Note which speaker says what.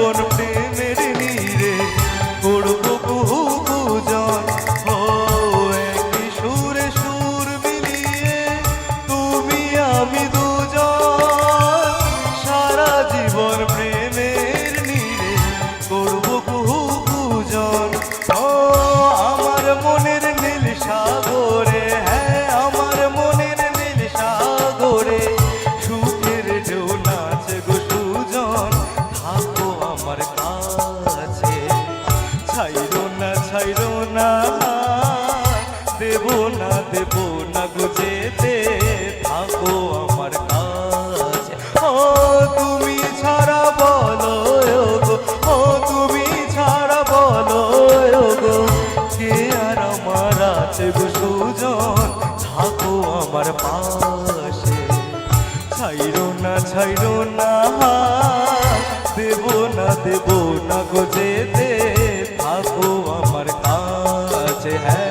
Speaker 1: আপন প্রেমের ছাইর না, দেব না দেব না গুজেতে থাকো আমার কাজ। ও তুমি ছাড়া বলো ও তুমি ছাড়া বলো গো, কে আর আমার আছে সুজন, থাকো আমার পাশে। ছাইল না ছাইল না, দেব না দেব না গো যেতে, থাকো আমার